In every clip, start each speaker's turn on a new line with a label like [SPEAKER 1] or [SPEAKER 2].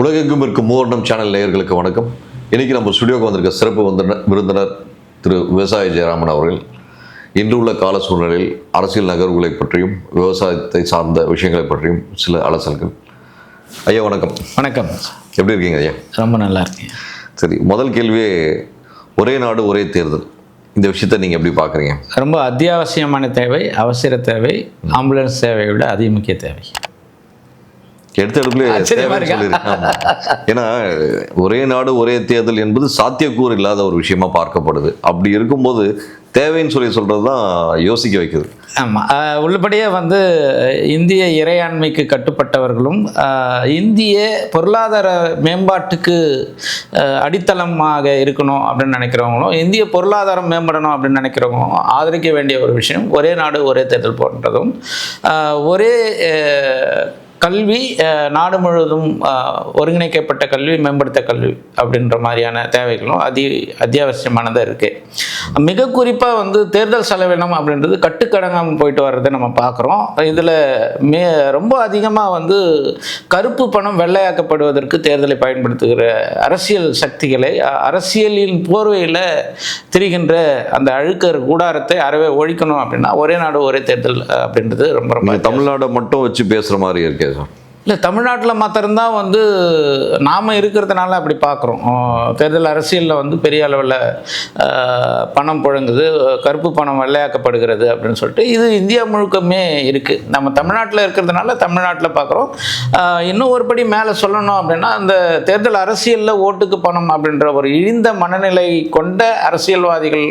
[SPEAKER 1] உலகெங்கும் இருக்கும் மூவர்ணம் சேனல் நேயர்களுக்கு வணக்கம். இன்னைக்கு நம்ம ஸ்டுடியோக்கு வந்திருக்க சிறப்பு வந்திருந்த விருந்தினர் திரு விவசாய ஜெயராமன் அவர்கள். இன்று உள்ள கால சூழ்நிலையில் அரசியல் நகர்வுகளை பற்றியும் விவசாயத்தை சார்ந்த விஷயங்களை பற்றியும் சில அலசல்கள். ஐயா வணக்கம்.
[SPEAKER 2] வணக்கம்.
[SPEAKER 1] எப்படி இருக்கீங்க ஐயா?
[SPEAKER 2] ரொம்ப நல்லா இருக்கேன்.
[SPEAKER 1] சரி முதல் கேள்வியே ஒரே நாடு ஒரே தேர்தல். இந்த விஷயத்தை நீங்கள் எப்படி பார்க்குறீங்க?
[SPEAKER 2] ரொம்ப அத்தியாவசியமான தேவை அவசர தேவை ஆம்புலன்ஸ் தேவையை விட அதிக முக்கிய தேவை.
[SPEAKER 1] எடுத்த எடுப்புல? ஏன்னா ஒரே நாடு ஒரே தேர்தல் என்பது சாத்தியக்கூறு இல்லாத ஒரு விஷயமா பார்க்கப்படுது. அப்படி இருக்கும்போது தேவைன்னு சொல்லி சொல்றது தான் யோசிக்க வைக்குது.
[SPEAKER 2] ஆமாம் உள்ளபடியே வந்து இந்திய இறையாண்மைக்கு கட்டுப்பட்டவர்களும் இந்திய பொருளாதார மேம்பாட்டுக்கு அடித்தளமாக இருக்கணும் அப்படின்னு நினைக்கிறவங்களும் இந்திய பொருளாதாரம் மேம்படணும் அப்படின்னு நினைக்கிறவங்களும் ஆதரிக்க வேண்டிய ஒரு விஷயம் ஒரே நாடு ஒரே தேர்தல் போன்றதும் ஒரே கல்வி நாடு முழுவதும் ஒருங்கிணைக்கப்பட்ட கல்வி மேம்படுத்த கல்வி அப்படின்ற மாதிரியான தேவைகளும் அதி அத்தியாவசியமானதாக இருக்குது மிக குறிப்பாக வந்து தேர்தல் செலவினம் அப்படின்றது கட்டுக்கடங்காமல் போயிட்டு வர்றதை நம்ம பார்க்குறோம் இதில் மே ரொம்ப அதிகமாக வந்து கருப்பு பணம் வெள்ளையாக்கப்படுவதற்கு தேர்தலை பயன்படுத்துகிற அரசியல் சக்திகளை அரசியலின் போர்வையில் திரிகின்ற அந்த அழுக்கர் கூடாரத்தை அறவே ஒழிக்கணும் அப்படின்னா ஒரே நாடு ஒரே தேர்தல் அப்படின்றது ரொம்ப ரொம்ப
[SPEAKER 1] தமிழ்நாடு தமிழ்நாடை மட்டும் வச்சு பேசுகிற மாதிரி இருக்குது சார்
[SPEAKER 2] இல்லை தமிழ்நாட்டில் மாத்திரம்தான் வந்து நாம் இருக்கிறதுனால அப்படி பார்க்குறோம் தேர்தல் அரசியலில் வந்து பெரிய அளவில் பணம் புழங்குது கருப்பு பணம் வெள்ளையாக்கப்படுகிறது அப்படின்னு சொல்லிட்டு இது இந்தியா முழுக்கமே இருக்குது நம்ம தமிழ்நாட்டில் இருக்கிறதுனால தமிழ்நாட்டில் பார்க்குறோம் இன்னும் ஒரு படி மேலே சொல்லணும் அப்படின்னா அந்த தேர்தல் அரசியலில் ஓட்டுக்கு பணம் அப்படின்ற ஒரு இழிந்த மனநிலை கொண்ட அரசியல்வாதிகள்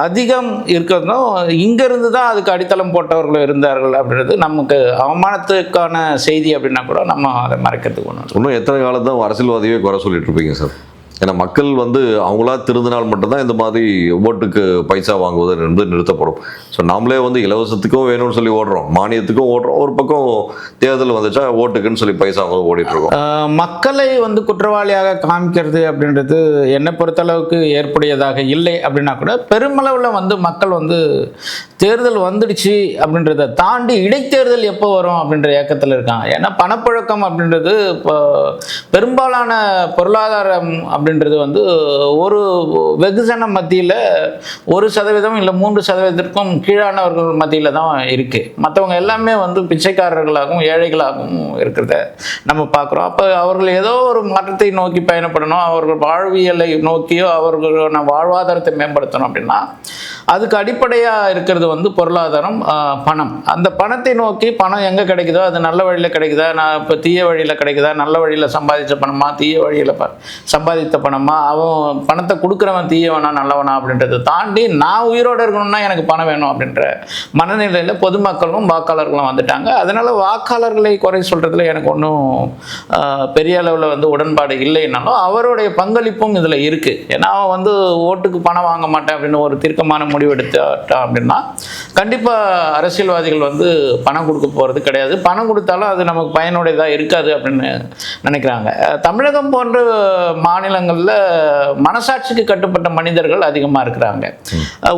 [SPEAKER 2] அதிகம் இருக்கிறதும் இங்கேருந்து தான் அதுக்கு அடித்தளம் போட்டவர்களும் இருந்தார்கள் அப்படின்றது நமக்கு அவமானத்துக்கான செய்தி அப்படின்னா கூட நம்ம அதை மறக்கிறதுக்கு ஒன்று
[SPEAKER 1] இன்னும் எத்தனை காலம் தான் அரசியல்வாதியே குறை சொல்லிட்டு இருப்பீங்க சார்? ஏன்னா மக்கள் வந்து அவங்களா திருந்தினால் மட்டும்தான் இந்த மாதிரி ஓட்டுக்கு பைசா வாங்குவது என்பது நிறுத்தப்படும். ஸோ நாமளே வந்து இலவசத்துக்கும் வேணும்னு சொல்லி ஓடுறோம். மானியத்துக்கும் ஓடுறோம். ஒரு பக்கம் தேர்தல் வந்துச்சா ஓட்டுக்குன்னு சொல்லி பைசா வாங்க ஓடிட்டு இருக்கோம்
[SPEAKER 2] மக்களை வந்து குற்றவாளியாக காமிக்கிறது அப்படின்றது என்னை பொறுத்தளவுக்கு ஏற்புடையதாக இல்லை அப்படின்னா கூட பெருமளவில் வந்து மக்கள் வந்து தேர்தல் வந்துடுச்சு அப்படின்றத தாண்டி இடைத்தேர்தல் எப்போ வரும் அப்படின்ற ஏக்கத்தில் இருக்காங்க. ஏன்னா பணப்புழக்கம் அப்படின்றது இப்போ பெரும்பாலான பொருளாதாரம் அப்படின்றது வந்து ஒரு வெகுஜன மத்தியில் ஒரு சதவீதம் இல்லை மூன்று சதவீதத்திற்கும் கீழானவர்கள் மத்தியில் தான் இருக்குது மற்றவங்க எல்லாமே வந்து பிச்சைக்காரர்களாகவும் ஏழைகளாகவும் இருக்கிறத நம்ம பார்க்குறோம் அப்போ அவர்கள் ஏதோ ஒரு மாற்றத்தை நோக்கி பயணப்படணும். அவர்கள் வாழ்வியலை நோக்கியோ அவர்களோட வாழ்வாதாரத்தை மேம்படுத்தணும் அப்படின்னா அதுக்கு அடிப்படையாக இருக்கிறது வந்து பொருளாதாரம் பணம். அந்த பணத்தை நோக்கி பணம் எங்கே கிடைக்குதோ அது நல்ல வழியில் கிடைக்குதா? நான் இப்போ தீய வழியில் கிடைக்குதா? நல்ல வழியில் சம்பாதிச்ச பணமா? தீய வழியில் ப சம்பாதித்த பணமா? அவன் பணத்தை கொடுக்குறவன் தீயவனா நல்லவனா அப்படின்றத தாண்டி நான் உயிரோடு இருக்கணும்னா எனக்கு பணம் வேணும் அப்படின்ற மனநிலையில் பொதுமக்களும் வாக்காளர்களும் வந்துட்டாங்க. அதனால் வாக்காளர்களை குறை சொல்கிறதுல எனக்கு ஒன்றும் பெரிய அளவில் வந்து உடன்பாடு இல்லைன்னாலும் அவருடைய பங்களிப்பும் இதில் இருக்குது ஏன்னா அவன் வந்து ஓட்டுக்கு பணம் வாங்க மாட்டேன் அப்படின்னு ஒரு தீர்க்கமான முடிவு எடுத்துட்டான் அப்படின்னா கண்டிப்பாக அரசியல்வாதிகள் வந்து பணம் கொடுக்க போகிறது கிடையாது. பணம் கொடுத்தாலும் அது நமக்கு பயனுடையதாக இருக்காது அப்படின்னு நினைக்கிறாங்க. தமிழகம் போன்ற மாநிலங்களில் மனசாட்சிக்கு கட்டுப்பட்ட மனிதர்கள் அதிகமாக இருக்கிறாங்க.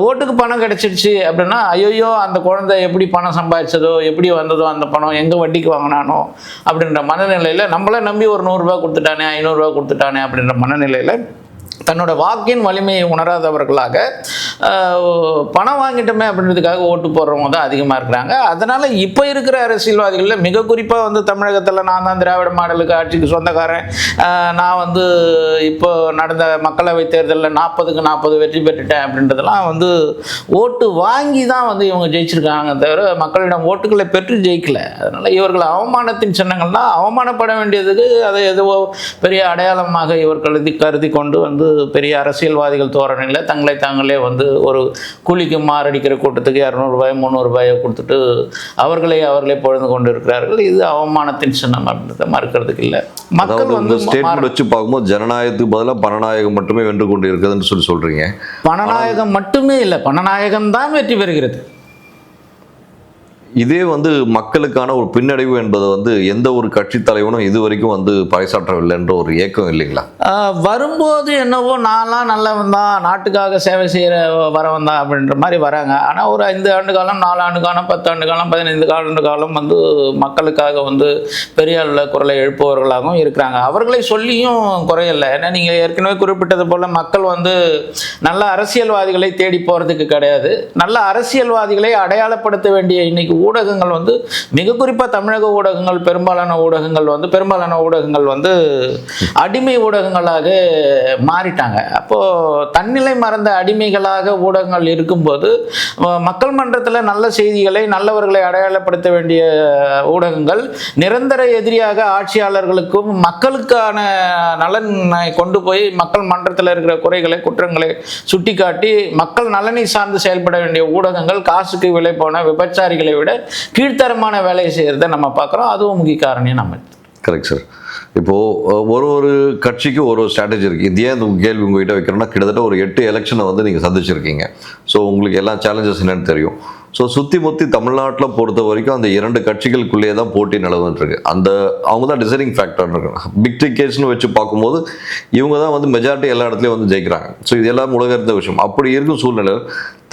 [SPEAKER 2] ஓட்டுக்கு பணம் கிடைச்சிடுச்சு அப்படின்னா ஐயோ அந்த குழந்தை எப்படி பணம் சம்பாதிச்சதோ எப்படி வந்ததோ அந்த பணம் எங்கே வட்டிக்கு வாங்கினானோ அப்படின்ற மனநிலையில் நம்மளை நம்பி ஒரு நூறுரூவா கொடுத்துட்டானே ஐநூறுரூவா கொடுத்துட்டானே அப்படின்ற மனநிலையில் தன்னோட வாக்கின் வலிமையை உணராதவர்களாக பணம் வாங்கிட்டோமே அப்படின்றதுக்காக ஓட்டு போடுறவங்க தான் அதிகமாக இருக்கிறாங்க. அதனால் இப்போ இருக்கிற அரசியல்வாதிகளில் மிக குறிப்பாக வந்து தமிழகத்தில் நான் தான் திராவிட மாடலுக்கு ஆட்சிக்கு சொந்தக்காரன். நான் வந்து இப்போ நடந்த மக்களவை தேர்தலில் நாற்பதுக்கு நாற்பது வெற்றி பெற்றுட்டேன் அப்படின்றதெல்லாம் வந்து ஓட்டு வாங்கி தான் வந்து இவங்க ஜெயிச்சிருக்காங்க தவிர மக்களிடம் ஓட்டுகளை பெற்று ஜெயிக்கல. அதனால் இவர்கள் அவமானத்தின் சின்னங்கள்னா அவமானப்பட வேண்டியதுக்கு அதை எதுவோ பெரிய அடையாளமாக இவர் கருதி கருதி கொண்டு வந்து பெரிய அரசியல்வாதிகள் தோரணையில் தங்களை தாங்களே வந்து ஒரு கூலிக்கு மாரடிக்கிற கூட்டத்துக்கு இரநூறுபாய் முந்நூறுபாயை கொடுத்துட்டு அவர்களை அவர்களே பொழுது கொண்டு இருக்கிறார்கள் இது அவமானத்தின் சின்னம் மறுக்கிறதுக்கு இல்லை. மக்கள் வந்து
[SPEAKER 1] ஸ்டேட்மெண்ட் வச்சு பார்க்கும்போது ஜனநாயகத்துக்கு பதிலாக பணநாயகம் மட்டுமே வென்று கொண்டு இருக்குதுன்னு சொல்லி சொல்றீங்க.
[SPEAKER 2] பணநாயகம் மட்டுமே இல்லை பணநாயகம் தான் வெற்றி பெறுகிறது.
[SPEAKER 1] இதே வந்து மக்களுக்கான ஒரு பின்னடைவு என்பது வந்து எந்த ஒரு கட்சி தலைவனும் இது வரைக்கும் வந்து பறைசாற்றவில்லைன்ற ஒரு ஏக்கம் இல்லைங்களா?
[SPEAKER 2] வரும்போது என்னவோ நான்லாம் நல்லவன் தான் நாட்டுக்காக சேவை செய்கிற வரவன் தான் அப்படின்ற மாதிரி வராங்க. ஆனால் ஒரு ஐந்து ஆண்டு காலம் நாலு ஆண்டு காலம் பத்து ஆண்டு காலம் பதினைந்து ஆண்டு காலம் வந்து மக்களுக்காக வந்து பெரிய அளவில் குரலை எழுப்பவர்களாகவும் இருக்கிறாங்க. அவர்களை சொல்லியும் குறையல ஏன்னா நீங்கள் ஏற்கனவே குறிப்பிட்டது போல் மக்கள் வந்து நல்ல அரசியல்வாதிகளை தேடி போகிறதுக்கு கிடையாது. நல்ல அரசியல்வாதிகளை அடையாளப்படுத்த வேண்டிய இன்னைக்கு ஊடகங்கள் வந்து மிக குறிப்பாக தமிழக ஊடகங்கள் பெரும்பாலான ஊடகங்கள் வந்து பெரும்பாலான ஊடகங்கள் வந்து அடிமை ஊடகங்களாக மாறிட்டாங்க. அப்போது தன்னிலை மறந்த அடிமைகளாக ஊடகங்கள் இருக்கும்போது மக்கள் மன்றத்தில் நல்ல செய்திகளை நல்லவர்களை அடையாளப்படுத்த வேண்டிய ஊடகங்கள் நிரந்தர எதிரியாக ஆட்சியாளர்களுக்கும் மக்களுக்கான நலனை கொண்டு போய் மக்கள் மன்றத்தில் இருக்கிற குறைகளை குற்றங்களை சுட்டிக்காட்டி மக்கள் நலனை சார்ந்து செயல்பட வேண்டிய ஊடகங்கள் காசுக்கு விலை போன விபச்சாரிகளை விட கீழ்த்தரமான வேலையை செய்கிறத நம்ம பார்க்குறோம். அதுவும் முக்கிய காரணம் நம்ம
[SPEAKER 1] கரெக்ட் சார் இப்போது ஒரு ஒரு கட்சிக்கும் ஒரு ஒரு ஸ்ட்ராட்டஜி இருக்குது இது ஏன் இந்த கேள்வி உங்ககிட்ட வைக்கிறோன்னா கிட்டத்தட்ட ஒரு எட்டு எலெக்ஷனை வந்து நீங்கள் சந்திச்சிருக்கீங்க. ஸோ உங்களுக்கு எல்லா சேலஞ்சஸ் என்னென்னு தெரியும். ஸோ சுற்றி முற்றி தமிழ்நாட்டில் பொறுத்த வரைக்கும் அந்த இரண்டு கட்சிகளுக்குள்ளேயே தான் போட்டி நிலவுன்னுருக்கு அந்த அவங்க தான் டிசைனிங் ஃபேக்டர்னு இருக்கு பிக் டிக்கெட்ஸ்னு வச்சு பார்க்கும்போது இவங்க தான் வந்து மெஜாரிட்டி எல்லா இடத்துலையும் வந்து ஜெயிக்கிறாங்க. ஸோ இது எல்லாம் உலக இருந்த விஷயம். அப்படி இருக்கும் சூழ்நிலை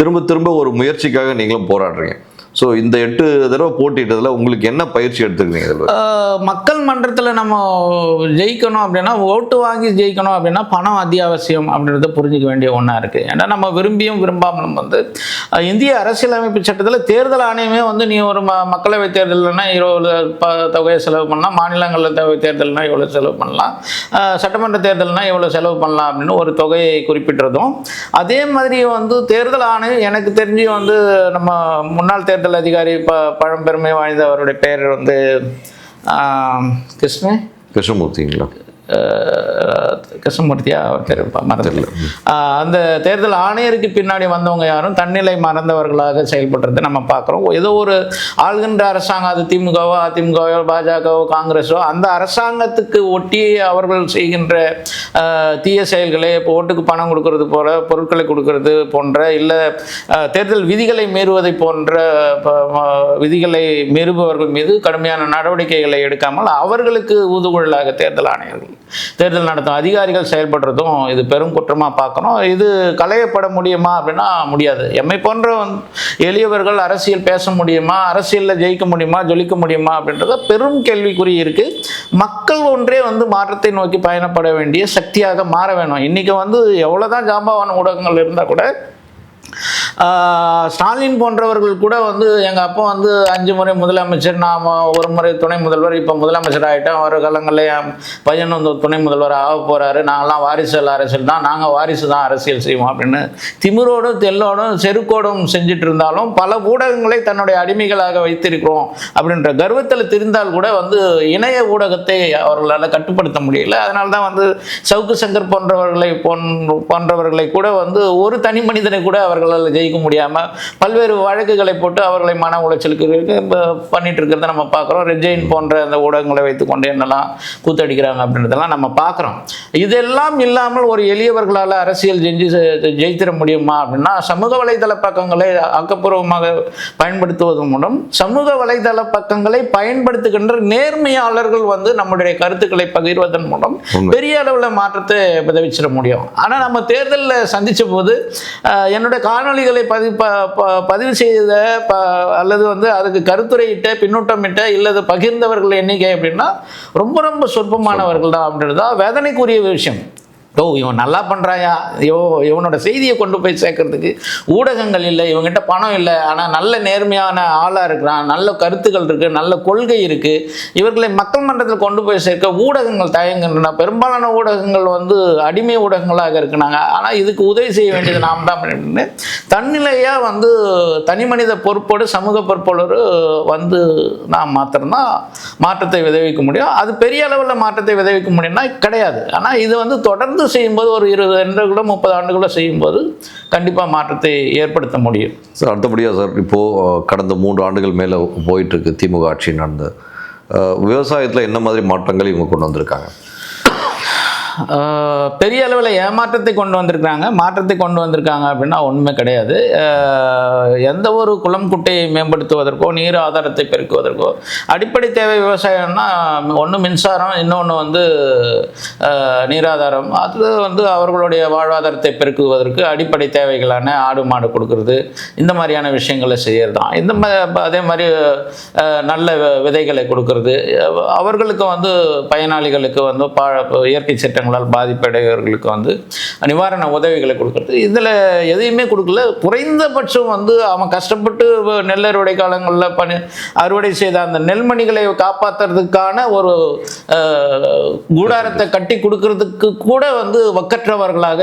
[SPEAKER 1] திரும்ப திரும்ப ஒரு முயற்சிக்காக நீங்களும் போராடுறீங்க. ஸோ இந்த எட்டு தடவை போட்டிட்டதில் உங்களுக்கு என்ன பயிற்சி எடுத்துக்கிறீங்க
[SPEAKER 2] மக்கள் மன்றத்தில் நம்ம ஜெயிக்கணும் அப்படின்னா ஓட்டு வாங்கி ஜெயிக்கணும் அப்படின்னா பணம் அத்தியாவசியம் அப்படின்றத புரிஞ்சிக்க வேண்டிய ஒன்றா இருக்குது ஏன்னா நம்ம விரும்பியும் விரும்பாமலும் வந்து இந்திய அரசியலமைப்பு சட்டத்தில் தேர்தல் ஆணையமே வந்து நீ ஒரு ம மக்களவை தேர்தல்னா இவ்வளோ ப தொகையை செலவு பண்ணலாம் மாநிலங்களில் தொகை தேர்தல்னா இவ்வளோ செலவு பண்ணலாம் சட்டமன்ற தேர்தல்னா இவ்வளோ செலவு பண்ணலாம் அப்படின்னு ஒரு தொகையை குறிப்பிட்டிருந்தோம் அதே மாதிரி வந்து தேர்தல் ஆணையம் எனக்கு தெரிஞ்சு வந்து நம்ம முன்னாள் தேர்தல் அதிகாரி ப பழம்பெருமை வாய்ந்த அவருடைய பெயர் வந்து கிருஷ்ண?
[SPEAKER 1] கிருஷ்ணமூர்த்திங்களா?
[SPEAKER 2] கிருஷ்ணமூர்த்தியா பேர் மறந்துடல அந்த தேர்தல் ஆணையருக்கு பின்னாடி வந்தவங்க யாரும் தன்னிலை மறந்தவர்களாக செயல்படுறதை நம்ம பார்க்குறோம். ஏதோ ஒரு ஆள்கின்ற அரசாங்கம் அது திமுகவோ அதிமுகவோ பாஜகவோ காங்கிரஸோ அந்த அரசாங்கத்துக்கு ஒட்டி அவர்கள் செய்கின்ற தீய செயல்களை இப்போ ஓட்டுக்கு பணம் கொடுக்கறது போல பொருட்களை கொடுக்கறது போன்ற இல்லை தேர்தல் விதிகளை மீறுவதை போன்ற விதிகளை மீறுபவர்கள் மீது கடுமையான நடவடிக்கைகளை எடுக்காமல் அவர்களுக்கு ஊதுகுழலாக தேர்தல் ஆணையர்கள் தேர்தல் நடத்தும் அதிகாரிகள் செயல்படுறதும் இது பெரும் குற்றமாக பார்க்கணும். இது களையப்பட முடியுமா அப்படின்னா முடியாது. எம்மை போன்ற எளியவர்கள் அரசியல் பேச முடியுமா அரசியலில் ஜெயிக்க முடியுமா ஜொலிக்க முடியுமா அப்படின்றத பெரும் கேள்விக்குறி இருக்குது மக்கள் ஒன்றே வந்து மாற்றத்தை நோக்கி பயணப்பட வேண்டிய சக்தியாக மாற வேணும். இன்றைக்கி வந்து எவ்வளோதான் ஜாம்பவான ஊடகங்கள் இருந்தால் கூட ஸ்டாலின் போன்றவர்கள் கூட வந்து எங்கள் அப்பா வந்து அஞ்சு முறை முதலமைச்சர் நாம் ஒரு முறை துணை முதல்வர் இப்போ முதலமைச்சர் ஆகிட்டோம் ஒரு காலங்களில் என் பையன் வந்து துணை முதல்வர் ஆக போகிறாரு நாங்களாம் வாரிசல் அரசியல் தான். நாங்கள் வாரிசு தான் அரசியல் செய்வோம் அப்படின்னு திமிரோடும் தெல்லோடும் செருக்கோடும் செஞ்சுட்டு இருந்தாலும் பல ஊடகங்களை தன்னுடைய அடிமைகளாக வைத்திருக்கிறோம் அப்படின்ற கர்வத்தில் தெரிந்தால் கூட வந்து இணைய ஊடகத்தை அவர்களால் கட்டுப்படுத்த முடியல. அதனால தான் வந்து சவுக்கு சங்கர் போன்றவர்களை போன்ற போன்றவர்களை கூட வந்து ஒரு தனி மனிதனை கூட அவர்களால் ஜெயிக்க முடியாமல் பல்வேறு வழக்குகளை போட்டு அவர்களை மன உளைச்சலுக்கு பண்ணிட்டு இருக்கிறத நம்ம பார்க்குறோம். ரெஜைன் போன்ற அந்த ஊடகங்களை வைத்துக்கொண்டு என்னெல்லாம் கூத்தடிக்கிறாங்க அப்படின்றதெல்லாம் நம்ம பார்க்குறோம். இதெல்லாம் இல்லாமல் ஒரு எளியவர்களால் அரசியல் செஞ்சு ஜெயித்திட முடியுமா அப்படின்னா சமூக வலைதள பக்கங்களை ஆக்கப்பூர்வமாக பயன்படுத்துவதன் மூலம் சமூக வலைதள பக்கங்களை பயன்படுத்துகின்ற நேர்மையாளர்கள் வந்து நம்முடைய கருத்துக்களை பகிர்வதன் மூலம். பெரிய அளவில் மாற்றத்தை விளைவிச்சிட முடியும். ஆனால் நம்ம தேர்தலில் சந்தித்த போது என்னுடைய காணொளிகளை பதிவு பதிவு செய்த ப அல்லது வந்து அதுக்கு கருத்துரையிட்ட பின்னூட்டமிட்ட இல்லது பகிர்ந்தவர்கள் எண்ணிக்கை அப்படின்னா ரொம்ப ரொம்ப சொற்பமானவர்கள் தான் அப்படின்றது தான் வேதனைக்குரிய விஷயம். ஓ இவன் நல்லா பண்ணுறாயா ஐயோ இவனோட செய்தியை கொண்டு போய் சேர்க்கறதுக்கு ஊடகங்கள் இல்லை இவங்ககிட்ட பணம் இல்லை ஆனால் நல்ல நேர்மையான ஆளாக இருக்கிறான் நல்ல கருத்துக்கள் இருக்குது நல்ல கொள்கை இருக்குது இவர்களை மக்கள் மன்றத்தில் கொண்டு போய் சேர்க்க ஊடகங்கள் தயங்குகின்றன. பெரும்பாலான ஊடகங்கள் வந்து அடிமை ஊடகங்களாக இருக்கிறாங்க ஆனால் இதுக்கு உதவி செய்ய வேண்டியது நாம் தான் அப்படின்னு தன்னிலையாக வந்து தனி மனித பொறுப்போடு சமூக பொறுப்போடு வந்து நாம் மாத்திரம்தான் மாற்றத்தை விளைவிக்க முடியும். அது பெரிய அளவில் மாற்றத்தை விளைவிக்க முடியும்னா கிடையாது. ஆனால் இது வந்து தொடர்ந்து செய்யும்போது ஒரு இருபது ஆண்டுகளோ முப்பது ஆண்டுகளோ செய்யும்போது கண்டிப்பாக மாற்றத்தை ஏற்படுத்த முடியும்.
[SPEAKER 1] சார் அடுத்தபடியாக சார் இப்போது கடந்த மூன்று ஆண்டுகள் மேலே போயிட்டுருக்கு திமுக ஆட்சி நடந்து. விவசாயத்தில் என்ன மாதிரி மாற்றங்கள் இவங்க கொண்டு வந்திருக்காங்க?
[SPEAKER 2] பெரிய அளவில் ஏமாற்றத்தை கொண்டு வந்திருக்கிறாங்க. மாற்றத்தை கொண்டு வந்திருக்காங்க அப்படின்னா ஒன்றுமே கிடையாது. எந்த ஒரு குளம் குட்டையை மேம்படுத்துவதற்கோ நீர் ஆதாரத்தை பெருக்குவதற்கோ அடிப்படை தேவை விவசாயம்னா ஒன்று மின்சாரம் இன்னொன்று வந்து நீராதாரம். அது வந்து அவர்களுடைய வாழ்வாதாரத்தை பெருக்குவதற்கு அடிப்படை தேவைகளான ஆடு மாடு கொடுக்கறது. இந்த மாதிரியான விஷயங்களை செய்யறது தான் இந்த மா அதே மாதிரி நல்ல விதைகளை கொடுக்கறது. அவர்களுக்கு வந்து பயனாளிகளுக்கு வந்து பா இயற்கை சட்டங்களால் பாதிப்படைவர்களுக்கு வந்து நிவாரண உதவிகளை கொடுக்கறது. இதில் எதையுமே கொடுக்கல. குறைந்தபட்சம் வந்து அவன் கஷ்டப்பட்டு நெல் அறுவடை காலங்களில் பணி அறுவடை செய்த அந்த நெல்மணிகளை காப்பாற்றுறதுக்கான ஒரு கூடாரத்தை கட்டி கொடுக்கறதுக்கு கூட வந்து வக்கற்றவர்களாக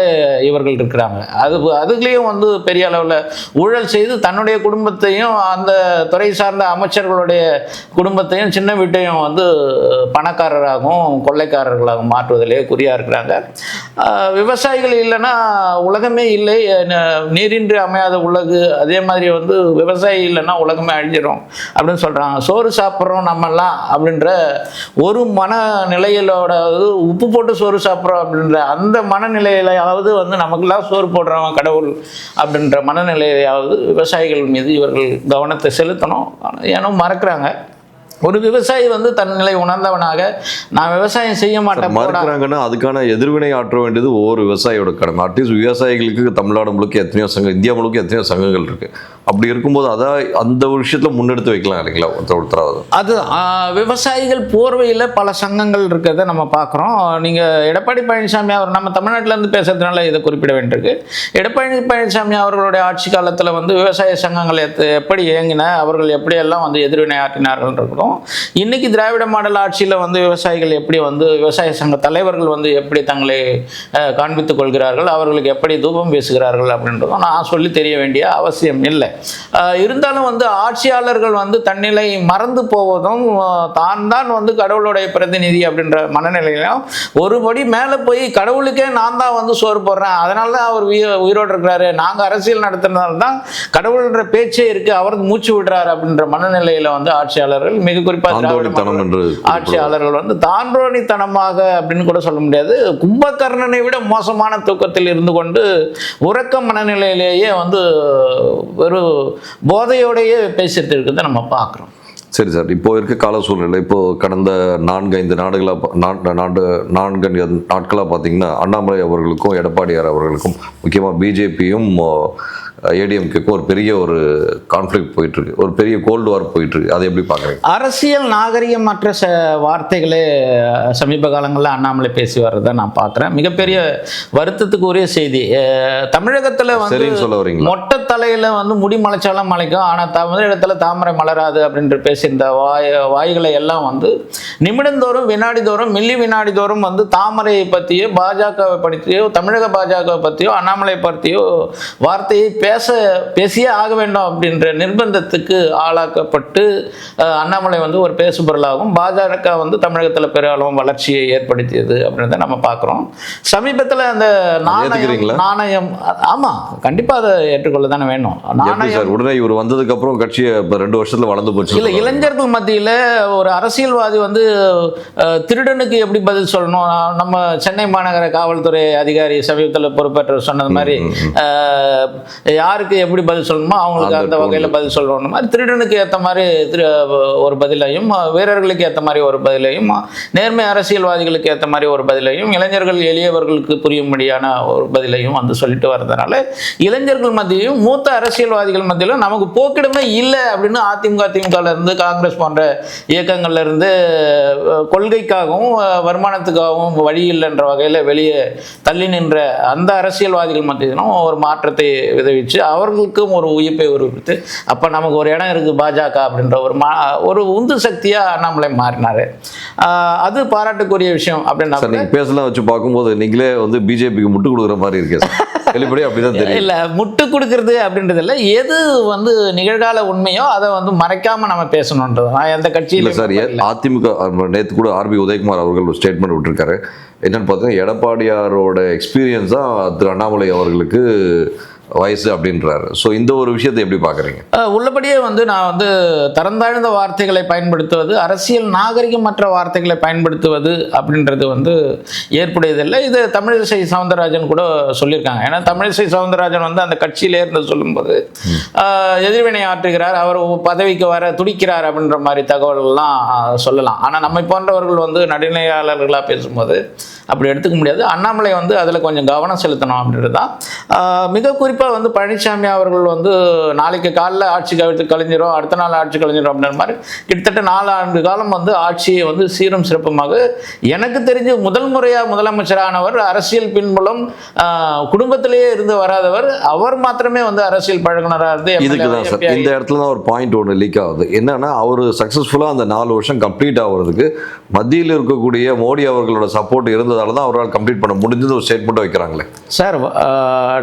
[SPEAKER 2] இவர்கள் இருக்கிறாங்க. அது அதுலேயும் வந்து பெரிய அளவில் ஊழல் செய்து தன்னுடைய குடும்பத்தையும் அந்த துறை சார்ந்த அமைச்சர்களுடைய குடும்பத்தையும் சின்ன வீட்டையும் வந்து பணக்காரராகவும் கொள்ளைக்காரர்களாகவும் மாற்றுவதிலே குறியா இருக்கிறாங்க. விவசாயிகள் இல்லைன்னா உலகமே இல்லை. ந- நீரின்றி அமையாத உலகு. அதே மாதிரி வந்து விவசாயி இல்லைன்னா உலகமே அழிஞ்சிடும் அப்படின்னு சொல்கிறாங்க சோறு சாப்பிட்றோம் நம்மெல்லாம் அப்படின்ற ஒரு மனநிலையிலோட உப்பு போட்டு சோறு சாப்பிட்றோம் அப்படின்ற அந்த மனநிலையிலையாவது வந்து நமக்குலாம் சோறு போடுறவன் கடவுள் அப்படின்ற மனநிலையாவது விவசாயிகள் மீது இவர்கள் கவனத்தை செலுத்தணும். ஏன்னா மறக்கிறாங்க. ஒரு விவசாயி வந்து தன் நிலை உணர்ந்தவனாக நான் விவசாயம் செய்ய மாட்டேன்.
[SPEAKER 1] மறுக்கிறாங்கன்னா அதுக்கான எதிர்வினை ஆற்ற வேண்டியது ஒவ்வொரு விவசாயியோட கடமை அட்லீஸ்ட் விவசாயிகளுக்கு தமிழ்நாடு முழுக்க எத்தனையோ சங்கம் இந்தியா முழுக்க எத்தனையோ சங்கங்கள் இருக்கு அப்படி இருக்கும்போது அதான் அந்த ஒரு விஷயத்தில் முன்னெடுத்து வைக்கலாம் இல்லைங்களா? ஒருத்தர் ஒருத்தராவது
[SPEAKER 2] அது. விவசாயிகள் போர்வையில் பல சங்கங்கள் இருக்கிறத நம்ம பார்க்குறோம். நீங்கள் எடப்பாடி பழனிசாமி அவர் நம்ம தமிழ்நாட்டிலேருந்து பேசுறதுனால இதை குறிப்பிட வேண்டியிருக்கு. எடப்பாடி பழனிசாமி அவர்களுடைய ஆட்சி காலத்தில் வந்து விவசாய சங்கங்கள் எப்படி இயங்கின அவர்கள் எப்படியெல்லாம் வந்து எதிர்வினை ஆற்றினார்கள் இருக்கிறோம் இன்றைக்கி திராவிட மாடல் ஆட்சியில் வந்து விவசாயிகள் எப்படி வந்து விவசாய சங்க தலைவர்கள் வந்து எப்படி தங்களை காண்பித்துக் கொள்கிறார்கள் அவர்களுக்கு எப்படி தூபம் பேசுகிறார்கள் அப்படின்றதும் நான் சொல்லி தெரிய வேண்டிய அவசியம் இல்லை. இருந்தாலும் வந்து ஆட்சியாளர்கள் வந்து தன்னிலை மறந்து போவதும் தான் தான் வந்து கடவுளுடைய பிரதிநிதி அப்படின்ற மனநிலையிலும் ஒரு படி மேலே போய் கடவுளுக்கே நான் தான் வந்து சோறு போடுறேன். அதனால தான் அவர் உயிர் உயிரோடு இருக்கிறாரு. நாங்கள் அரசியல் நடத்துறதுனால தான் கடவுள்ன்ற பேச்சே இருக்குது அவர் மூச்சு விடுறாரு அப்படின்ற மனநிலையில் வந்து ஆட்சியாளர்கள் மிக குறிப்பாக ஆட்சியாளர்கள் வந்து தாண்டோனித்தனமாக அப்படின்னு கூட சொல்ல முடியாது. கும்பகர்ணனை விட மோசமான தூக்கத்தில் இருந்து கொண்டு உறக்க மனநிலையிலேயே வந்து ஒரு போதையோடையே பேசிட்டு இருக்கிறத நம்ம பார்க்குறோம்.
[SPEAKER 1] சரி சார் இப்போ இருக்க கால சூழ்நிலை இப்போ கடந்த நான்கு ஐந்து நாடுகளாக நாடு நான்கு நாட்களாக பார்த்தீங்கன்னா அண்ணாமலை அவர்களுக்கும் எடப்பாடியார் அவர்களுக்கும் முக்கியமாக பிஜேபியும் ஏடிஎம்கேக்கும் ஒரு பெரிய ஒரு கான்ஃப்ளிக்ட் போயிட்டு இருக்கு ஒரு பெரிய கோல்டு வார் போயிட்டு இருக்கு அதை எப்படி பார்க்குறீங்க?
[SPEAKER 2] அரசியல் நாகரிகமற்ற ச வார்த்தைகளே சமீப காலங்களில் அண்ணாமலை பேசி வர்றதை நான் பார்க்குறேன். மிகப்பெரிய வருத்தத்துக்குரிய செய்தி. தமிழகத்துல வந்து
[SPEAKER 1] சொல்ல வரீங்களா?
[SPEAKER 2] மொட்டை தலையில வந்து முடி முளைச்சாலும் மலைக்கும். ஆனால் தமிழகத்தில் தாமரை மலராது அப்படின்ற பேசியிருந்த வாய் வாய்களை எல்லாம் வந்து நிமிடந்தோறும் வினாடிதோறும் மில்லி வினாடிதோறும் வந்து தாமரையை பற்றியோ பாஜகவை பற்றியோ தமிழக பாஜகவை பற்றியோ அண்ணாமலை பற்றியோ வார்த்தையை பேச பேசியே ஆக வேண்டும் அப்படின்ற நிர்பந்தத்துக்கு ஆளாக்கப்பட்டு அண்ணாமலை வந்து ஒரு பேசுபொருளாகவும் பாஜக வந்து தமிழகத்தில் பெரும்பாலும் வளர்ச்சியை ஏற்படுத்தியது அப்படின்றத நம்ம பார்க்குறோம். சமீபத்தில் அந்த நாணயம்? நாணயம் ஆமாம் கண்டிப்பாக அதை ஏற்றுக்கொள்ள தானே வேணும். நாணயம்
[SPEAKER 1] சார்? உடனே இவர் வந்ததுக்கு அப்புறம் கட்சியை இப்போ ரெண்டு வருஷத்துல வளர்ந்து போச்சு
[SPEAKER 2] இல்ல இளைஞர்கள் மத்தியில ஒரு அரசியல்வாதி வந்து திருடனுக்கு எப்படி பதில் சொல்லணும்? நம்ம சென்னை மாநகர காவல்துறை அதிகாரி சமீபத்தில் பொறுப்பேற்ற சொன்னது மாதிரி யாருக்கு எப்படி பதில் சொல்லணுமோ அவங்களுக்கு
[SPEAKER 1] அந்த
[SPEAKER 2] வகையில் பதில் சொல்லணும் மாதிரி திருடனுக்கு ஏற்ற மாதிரி திரு ஒரு பதிலையும் வீரர்களுக்கு ஏற்ற மாதிரி ஒரு பதிலையும் நேர்மை அரசியல்வாதிகளுக்கு ஏற்ற மாதிரி ஒரு பதிலையும் இளைஞர்கள் எளியவர்களுக்கு புரியும்படியான ஒரு பதிலையும் வந்து சொல்லிட்டு வர்றதுனால இளைஞர்கள் மத்தியிலும் மூத்த அரசியல்வாதிகள் மத்தியிலும் நமக்கு போக்கிடமே இல்லை அப்படின்னு அதிமுக திமுகல இருந்து காங்கிரஸ் போன்ற இயக்கங்கள்ல இருந்து அஹ், கொள்கைக்காகவும் வருமானத்துக்காகவும் வழி இல்லைன்ற வகையில் வெளியே தள்ளி நின்ற அந்த அரசியல்வாதிகள் மத்தியிலும் ஒரு மாற்றத்தை விளைவிச்சு அவர்களுக்கும் ஒரு உயிர்ப்பை உருவித்து அப்போ நமக்கு ஒரு இடம் இருக்குது பாஜக அப்படின்ற ஒரு மா ஒரு உந்து சக்தியாக அண்ணாமலை மாறினார். அது பாராட்டுக்குரிய விஷயம் அப்படின்னா
[SPEAKER 1] சார் நீங்க பேசலாம் வச்சு பார்க்கும்போது நீங்களே வந்து பிஜேபிக்கு முட்டு கொடுக்குற மாதிரி இருக்கே சார். வெளிப்படி அப்படிதான் தெரியும்
[SPEAKER 2] இல்ல முட்டு கொடுக்கறது அப்படின்றது இல்ல எது வந்து நிகழ்கால உண்மையோ அதை வந்து மறைக்காம நம்ம பேசணுன்றது நான் எந்த கட்சியில
[SPEAKER 1] சார் அதிமுக நேத்து கூட ஆர்பி உதயகுமார் அவர்கள் ஒரு ஸ்டேட்மெண்ட் விட்டுருக்காரு. என்னன்னு பார்த்தீங்கன்னா எடப்பாடியாரோட எக்ஸ்பீரியன்ஸ் தான் திரு அண்ணாமலை அவர்களுக்கு வயசு அப்படின்றாரு. ஸோ இந்த ஒரு விஷயத்தை எப்படி பார்க்குறீங்க?
[SPEAKER 2] உள்ளபடியே வந்து நான் வந்து தரந்தாழ்ந்த வார்த்தைகளை பயன்படுத்துவது அரசியல் நாகரிகமற்ற வார்த்தைகளை பயன்படுத்துவது அப்படின்றது வந்து ஏற்புடையதில்லை. இது தமிழிசை சவுந்தரராஜன் கூட சொல்லியிருக்காங்க. ஏன்னா தமிழிசை சவுந்தரராஜன் வந்து அந்த கட்சியிலே இருந்து சொல்லும்போது எதிர்வினை ஆற்றுகிறார் அவர் பதவிக்கு வர துடிக்கிறார் அப்படின்ற மாதிரி தகவல்கள்லாம் சொல்லலாம். ஆனால் நம்மை போன்றவர்கள் வந்து நடுநிலையாளர்களாக பேசும்போது அப்படி எடுத்துக்க முடியாது. அண்ணாமலை வந்து அதில் கொஞ்சம் கவனம் செலுத்தணும் அப்படின்றது தான். மிக குறிப்பாக வந்து பழனிசாமி அவர்கள் வந்து நாளைக்கு காலைல ஆட்சி கவிழ்த்து கலைஞரும் அடுத்த நாள் ஆட்சி கலைஞரும் அப்படின்ற மாதிரி கிட்டத்தட்ட நாலு ஆண்டு காலம் வந்து ஆட்சியை வந்து சீரும் சிறப்புமாக எனக்கு தெரிஞ்சு முதல் முறையாக முதலமைச்சரானவர் அரசியல் பின்புலம் குடும்பத்திலேயே இருந்து வராதவர். அவர் மாத்திரமே வந்து அரசியல் பழகுனராக இருந்து
[SPEAKER 1] இதுக்கு தான் சார். இந்த இடத்துல தான் ஒரு பாயிண்ட் ஒன்று லீக் ஆகுது. என்னன்னா அவர் சக்ஸஸ்ஃபுல்லாக அந்த நாலு வருஷம் கம்ப்ளீட் ஆகுறதுக்கு மத்தியில் இருக்கக்கூடிய மோடி அவர்களோட சப்போர்ட் இருந்ததால தான் அவரால் கம்ப்ளீட் பண்ண முடிஞ்சது ஒரு ஸ்டேட்மெண்ட் வைக்கிறாங்களே.
[SPEAKER 2] சார்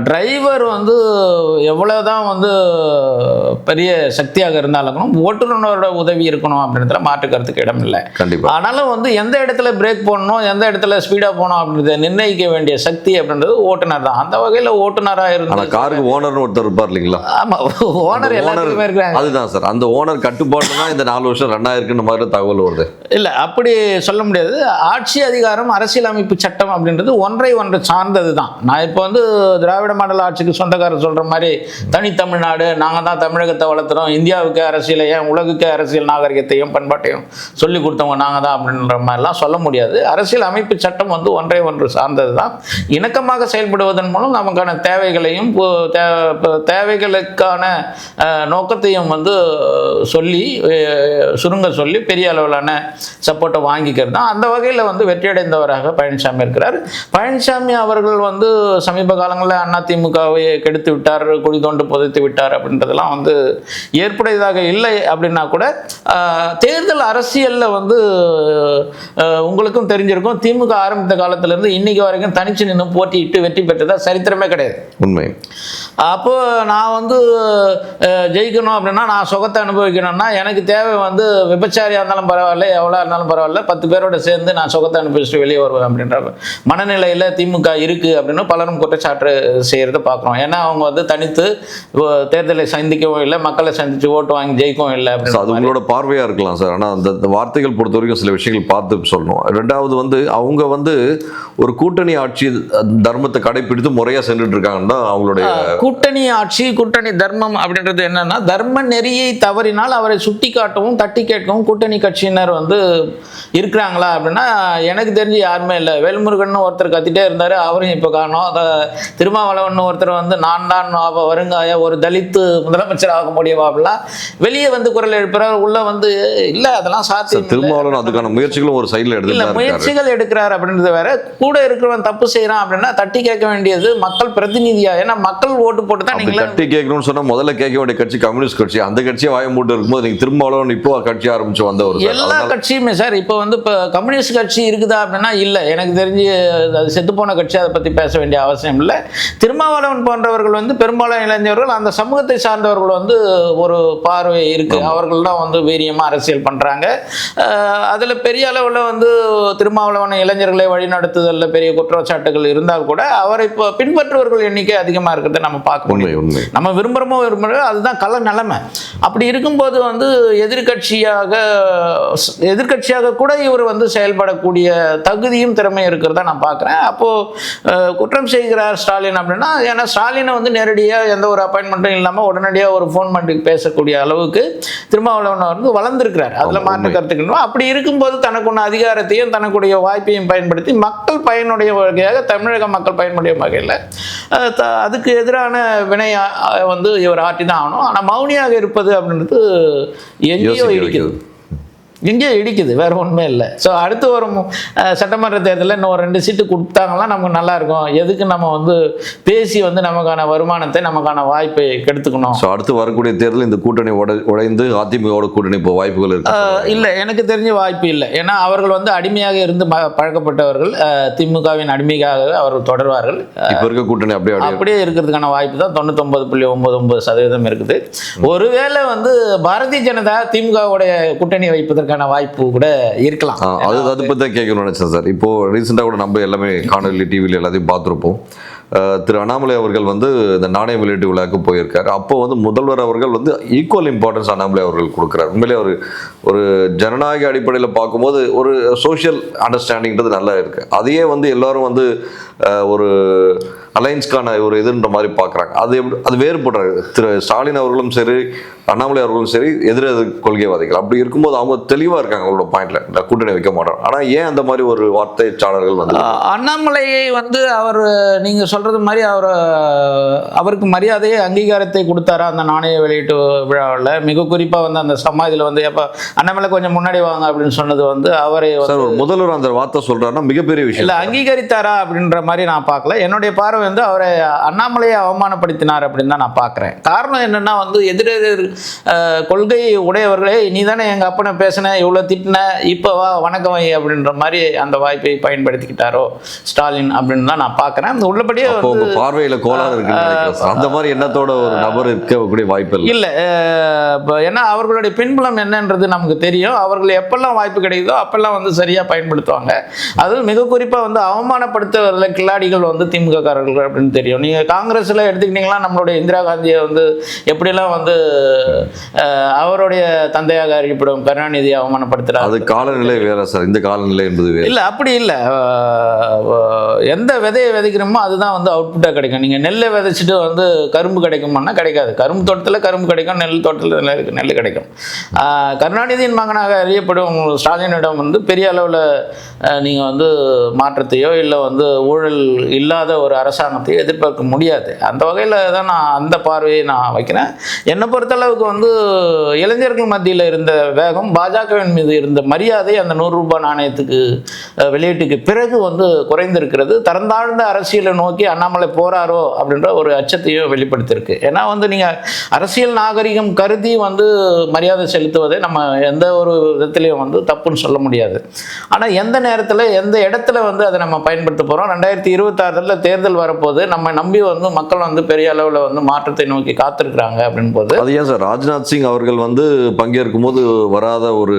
[SPEAKER 2] டிரைவர் வந்து எவ்வளவுதான் வந்து பெரிய சக்தியாக இருந்தாலும் ஓட்டுநரோட உதவி இருக்கணும் அப்படின்றதுல மாற்று கருத்துக்கு இடம் இல்லை.
[SPEAKER 1] கண்டிப்பாக
[SPEAKER 2] ஆனாலும் வந்து எந்த இடத்துல பிரேக் போடணும் எந்த இடத்துல ஸ்பீடாக போகணும் அப்படின்றத நிர்ணயிக்க வேண்டிய சக்தி அப்படின்றது ஓட்டுநர் தான். அந்த வகையில் ஓட்டுநராக
[SPEAKER 1] ஆனால்
[SPEAKER 2] இருந்து
[SPEAKER 1] காருக்கு ஓனர்னு ஒருத்தர் இருப்பார் இல்லைங்களா?
[SPEAKER 2] ஆமாம் ஓனர் எல்லாத்துக்குமே இருக்கிறாங்க.
[SPEAKER 1] அதுதான் சார். அந்த ஓனர் கட்டுப்பாடு தான் இந்த நாலு வருஷம் ரன் ஆயிருக்குன்ற மாதிரி தகவல் வருது.
[SPEAKER 2] இல்லை அப்படி சொல்ல முடியாது. ஆட்சி அதிகாரம் அரசியலமைப்பு சட்டம் அப்படின்றது ஒன்றை ஒன்று சார்ந்தது தான் நான் இப்போ வந்து திராவிட மாடல் ஆட்சிக்கு சொந்தக்காரர் சொல்கிற மாதிரி தனி தமிழ்நாடு நாங்கள் தான் தமிழகத்தை வளர்த்துறோம் இந்தியாவுக்கு அரசியலை ஏன் உலகுக்கு அரசியல் நாகரிகத்தையும் பண்பாட்டையும் சொல்லி கொடுத்தவங்க நாங்கள் தான் அப்படின்ற மாதிரிலாம் சொல்ல முடியாது. அரசியல் அமைப்பு சட்டம் வந்து ஒன்றை ஒன்று சார்ந்தது தான். இணக்கமாக செயல்படுவதன் மூலம் நமக்கான தேவைகளையும் தே- தேவைகளுக்கான நோக்கத்தையும் வந்து சொல்லி சுருங்க சொல்லி பெரிய அளவிலான சப்போர்ட்டை வாங்கிக்கிறது தான். அந்த வகையில் வந்து வெற்றியடைந்தவராக பழனிசாமி இருக்கிறார். பழனிசாமி அவர்கள் வந்து சமீப காலங்களில் அதிமுகவை கெடுத்து விட்டார் குழி தோண்டு புதைத்து விட்டார் அப்படின்றதெல்லாம் வந்து ஏற்புடையதாக இல்லை அப்படின்னா கூட தேர்தல் அரசியலில் வந்து உங்களுக்கும் தெரிஞ்சிருக்கும் திமுக ஆரம்பித்த காலத்திலேருந்து இன்னைக்கு வரைக்கும் தனிச்சு நின்று போட்டியிட்டு வெற்றி பெற்றதா சரித்திரமே கிடையாது.
[SPEAKER 1] உண்மை.
[SPEAKER 2] அப்போ நான் வந்து ஜெயிக்கணும் அப்படின்னா நான் சுகத்தை அனுபவிக்கணும்னா எனக்கு தேவை வந்து விபச்சாரியாக இருந்தாலும் பரவாயில்ல எவ்வளோ இருந்தாலும் பரவாயில்ல பத்து பேரோட சேர்ந்து நான் சுகத்தை அனுபவிச்சுட்டு வெளியே வருவேன் அப்படின்ற மனநிலையில் திமுக இருக்குது அப்படின்னு பலரும் குற்றச்சாட்டு செய்கிறத பார்க்குறோம். ஏன்னா அவங்க வந்து தனித்து தேர்தலை சந்திக்கவும் இல்லை மக்களை சந்தித்து ஓட்டு வாங்கி ஜெயிக்கவும் இல்லை
[SPEAKER 1] அது உங்களோட பார்வையா இருக்கலாம் சார். ஆனா அந்த வார்த்தைகள் பொறுத்த வரைக்கும் சில விஷயங்கள் பார்த்து சொல்லணும். ரெண்டாவது வந்து அவங்க வந்து ஒரு கூட்டணி ஆட்சி தர்மத்தை கடைபிடித்து முறையா சென்றுட்டு இருக்காங்கன்னு அவங்களுடைய
[SPEAKER 2] கூட்டணி ஆட்சி கூட்டணி தர்மம் அப்படின்றது என்னன்னா தர்ம நெறியை தவறினால் அவரை சுட்டி காட்டவும் தட்டி கேட்கவும் கூட்டணி கட்சியினர் வந்து இருக்கிறாங்களா அப்படின்னா எனக்கு தெரிஞ்சு யாருமே இல்லை. வேல்முருகன் ஒருத்தர் கத்திட்டே இருந்தார். அவரும் இப்போ காணோம் திருமாவளவன் ஒருத்தர் வந்து நான் தான் வருங்காய ஒரு தலித்து முதலமைச்சர் ஆக முடியுமா அப்படிலாம் வெளியே வந்து குரல் எழுப்புறார் உள்ள வந்து இல்லை அதெல்லாம் சாத்தியம் இல்லை.
[SPEAKER 1] திருமாவளவன் அதுக்கான முயற்சிகளும் ஒரு சைடுல
[SPEAKER 2] இல்ல
[SPEAKER 1] தான் இருக்காரு.
[SPEAKER 2] முயற்சிகள் எடுக்கிறார் அப்படின்றது வேற. கூட இருக்கிறவன் தப்பு செய்யறான் அப்படின்னா தட்டி கேட்க வேண்டியது மக்கள் பிரதிநிதியா? ஏன்னா மக்கள் ஓட்டு போட்டு தான் நீங்களே
[SPEAKER 1] தட்டி கேட்கணும்னு சொன்னா முதல்ல கேட்க வேண்டிய கட்சி கம்யூனிஸ்ட் கட்சி. அந்த கட்சியை வாய மூட்டு இருக்கும்போது நீங்க திருமாவளவன் இப்போ கட்சி ஆரம்பிச்சு வந்தவர்
[SPEAKER 2] எல்லா கட்சியுமே சார் இப்போ வந்து இப்போ கம்யூனிஸ்ட் கட்சி இருக்குதா அப்படின்னா இல்லை. எனக்கு தெரிஞ்சு அது செத்து போன கட்சி அதை பற்றி பேச வேண்டிய அவசியம் இல்லை. திருமாவளவன் போன்றவர்கள் வந்து பெரும்பாலான இளைஞர்கள் அந்த சமூகத்தை சார்ந்தவர்கள் வந்து ஒரு பார்வை இருக்கு. அவர்கள் தான் வந்து வீரியமாக அரசியல் பண்ணுறாங்க அதில் பெரிய அளவில் வந்து திருமாவளவன் இளைஞர்களை வழிநடத்துதலில் பெரிய குற்றச்சாட்டுகள் இருந்தால் கூட அவரை இப்போ பின்பற்றுவர்கள் எண்ணிக்கை அதிகமாக இருக்கிறத நம்ம பார்க்க முடியும். நம்ம விரும்புகிறோமோ விரும்புகிறோம் அதுதான் கல நிலைமை. அப்படி இருக்கும்போது வந்து எதிர்க்கட்சியாக எதிர்க்கட்சியாக கூட இவர் வந்து செயல்படக்கூடிய தகுதியும் திறமையும் இருக்கிறதா நான் பார்க்குறேன். அப்போது குற்றம் செய்கிறார் ஸ்டாலின் அப்படின்னா ஏன்னா ஸ்டாலினை வந்து நேரடியாக எந்த ஒரு அப்பாயின்மெண்ட்டும் இல்லாமல் உடனடியாக ஒரு ஃபோன் பண்ணி பேசக்கூடிய அளவுக்கு திருமாவளவன் வந்து வளர்ந்துருக்கிறார். அதில் மாற்று. கருத்துக்கணும் அப்படி இருக்கும்போது தனக்குள்ள அதிகாரத்தையும் தனக்குடைய வாய்ப்பையும் பயன்படுத்தி மக்கள் பயனுடைய வகையாக தமிழக மக்கள் பயனுடைய வகையில் அதுக்கு எதிரான வினை வந்து இவர் ஆட்டி தான் ஆகணும். ஆனால் மௌனியாக இருப்பது அப்படின்றது எங்கேயோ
[SPEAKER 1] வைக்கிறது.
[SPEAKER 2] எங்கேயோ இடிக்குது வேற ஒன்றுமே இல்லை. ஸோ அடுத்து வரும் சட்டமன்ற தேர்தலில் இன்னும் ரெண்டு சீட்டு கொடுத்தாங்கன்னா நமக்கு நல்லா இருக்கும். எதுக்கு நம்ம வந்து பேசி வந்து நமக்கான வருமானத்தை நமக்கான வாய்ப்பை கெடுத்துக்கணும்?
[SPEAKER 1] ஸோ அடுத்து வரக்கூடிய தேர்தல் இந்த கூட்டணி உடை உடைந்து அதிமுகவோட கூட்டணி இப்போ வாய்ப்புகள் இருக்கு?
[SPEAKER 2] இல்ல. எனக்கு தெரிஞ்ச வாய்ப்பு இல்லை. ஏன்னா அவர்கள் வந்து அடிமையாக இருந்து பழக்கப்பட்டவர்கள். திமுகவின் அடிமையாக அவர்கள் தொடர்வார்கள்.
[SPEAKER 1] இப்போ இருக்க கூட்டணி அப்படியே அப்படியே
[SPEAKER 2] இருக்கிறதுக்கான வாய்ப்பு தான். தொண்ணூத்தொன்பது புள்ளி ஒன்பது ஒன்பது சதவீதம் இருக்குது. ஒருவேளை வந்து பாரதிய ஜனதா திமுகவுடைய கூட்டணி வைப்பதற்கான வாய்ப்பு கூட இருக்கலாம்.
[SPEAKER 1] அது அதை பற்றி தான் கேட்கணும்னு நினச்சேன் சார். இப்போ ரீசெண்டாக கூட நம்ம எல்லாமே காணொலி டிவியில் எல்லாத்தையும் பார்த்துருப்போம். திரு அண்ணாமலை அவர்கள் வந்து இந்த நாணய வெளியீட்டு விழாக்கு போயிருக்காரு. அப்போ வந்து முதல்வர் அவர்கள் வந்து ஈக்குவல் இம்பார்ட்டன்ஸ் அண்ணாமலை அவர்கள் கொடுக்குறாரு. உண்மையிலே ஒரு ஒரு ஜனநாயக அடிப்படையில் பார்க்கும்போது ஒரு சோஷியல் அண்டர்ஸ்டாண்டிங்கிறது நல்லா இருக்கு. அதையே வந்து எல்லாரும் வந்து ஒரு அலைன்ஸ்க்கான ஒரு இதுன்ற மாதிரி பார்க்குறாங்க. அது எப்படி அது வேறுபடுறாங்க திரு ஸ்டாலின் அவர்களும் சரி அண்ணாமலை அவர்களும் சரி எதிர கொள்கைவாதிகள். அப்படி இருக்கும்போது அவங்க தெளிவாக இருக்காங்க அவங்களோட பாயிண்ட்ல இந்த கூட்டணி வைக்க மாட்டோம். ஆனால் ஏன் அந்த மாதிரி ஒரு வார்த்தை சாடல்கள் வந்து
[SPEAKER 2] அண்ணாமலையை வந்து அவர் நீங்க சொல்றது மாதிரி அவர் அவருக்கு மரியாதையை அங்கீகாரத்தை கொடுத்தாரா அந்த நாணய வெளியீட்டு விழாவில்? மிக குறிப்பா வந்து அந்த சமாதியில் வந்து எப்ப அண்ணாமலை கொஞ்சம் முன்னாடி வாங்க அப்படின்னு சொன்னது வந்து அவரை
[SPEAKER 1] முதல்வர் அந்த வார்த்தை சொல்றாருன்னா மிகப்பெரிய
[SPEAKER 2] இல்ல
[SPEAKER 1] விஷயம்
[SPEAKER 2] அங்கீகரித்தாரா அப்படின்ற மாதிரி நான் பார்க்கல. என்னுடைய பார்வை வந்து அவரை அண்ணாமலையை அவமானப்படுத்தினார் அப்படின்னு தான் நான் பார்க்குறேன். காரணம் என்னன்னா வந்து எதிரெதிர் கொள்கை உடையவர்களே நீ தானே எங்கள் அப்பனை பேசின இவ்வளோ திட்டின இப்போ வா வணக்கம் வை அப்படின்ற மாதிரி அந்த வாய்ப்பை பயன்படுத்திக்கிட்டாரோ ஸ்டாலின் அப்படின்னு தான் நான் பார்க்குறேன். அந்த உள்ளபடியே
[SPEAKER 1] பார்வையில கோளாறு சார். அந்த மாதிரி எண்ணத்தோட ஒரு நபர் இருக்கக்கூடிய வாய்ப்பு இல்லை.
[SPEAKER 2] ஏன்னா அவர்களுடைய பின்புலம் என்னன்றது நமக்கு தெரியும். அவர்கள் எப்பெல்லாம் வாய்ப்பு கிடைக்குதோ அப்பெல்லாம் வந்து சரியாக பயன்படுத்துவாங்க. அதுவும் மிக குறிப்பாக வந்து அவமானப்படுத்துவதில் கில்லாடிகள் வந்து திமுக காரர்கள் அப்படின்னு தெரியும். நீங்கள் காங்கிரஸில் எடுத்துக்கிட்டிங்கன்னா நம்மளுடைய இந்திரா காந்தியை வந்து எப்படிலாம் வந்து அவருடைய தந்தையாக அறியப்படும் கருணாநிதியை அவமானப்படுத்துகிறார்
[SPEAKER 1] அது காலநிலை வேற சார். இந்த காலநிலை என்பது வேற.
[SPEAKER 2] இல்லை அப்படி இல்லை. எந்த விதையை விதைக்கிறோமோ அதுதான் வந்து அவுட்புட்டாக கிடைக்கும். நீங்கள் நெல்லை விதைச்சிட்டு வந்து கரும்பு கிடைக்குமானா கிடைக்காது. கரும்பு தோட்டத்தில் கரும்பு கிடைக்கும் நெல் தோட்டத்தில் நெல் நெல் கிடைக்கும். கருணாநிதியின் மகனாக அறியப்படும் ஸ்டாலினிடம் வந்து பெரிய அளவில் நீங்கள் வந்து மாற்றத்தையோ இல்லை வந்து ஊழல் இல்லாத ஒரு அரசாங்கத்தையோ எதிர்பார்க்க முடியாது. அந்த வகையில் தான் நான் அந்த பார்வையை நான் வைக்கிறேன். என்னை பொறுத்தளவுக்கு வந்து இளைஞர்கள் மத்தியில் இருந்த வேகம் பாஜகவின் மீது இருந்த மரியாதை அந்த நூறு ரூபாய் நாணயத்துக்கு வெளியீட்டுக்கு பிறகு வந்து குறைந்திருக்கிறது. தரந்தாழ்ந்த அரசியலை நோக்கி அண்ணாமலை போறாரோ அப்படின்ற ஒரு அச்சத்தையும் வெளிப்படுத்தியிருக்கு. ஏன்னா வந்து நீங்கள் அரசியல் நாகரிகம் கருதி வந்து மரியாதை செலுத்துவதை நம்ம எந்த ஒரு விதத்திலையும் வந்து தப்புன்னு சொல்ல முடியாது. ஆனால் எந்த நேரத்தில் எந்த இடத்துல வந்து அதை நம்ம பயன்படுத்த போகிறோம் ரெண்டாயிரத்தி இருபத்தாறில் தேர்தல் வரப்போது நம்ம நம்பி வந்து மக்கள் வந்து பெரிய அளவில் வந்து மாற்றத்தை நோக்கி காத்திருக்கிறாங்க அப்படின் போது
[SPEAKER 1] அது ஏன் சார்? ராஜ்நாத் சிங் அவர்கள் வந்து பங்கேற்கும் போது வராத ஒரு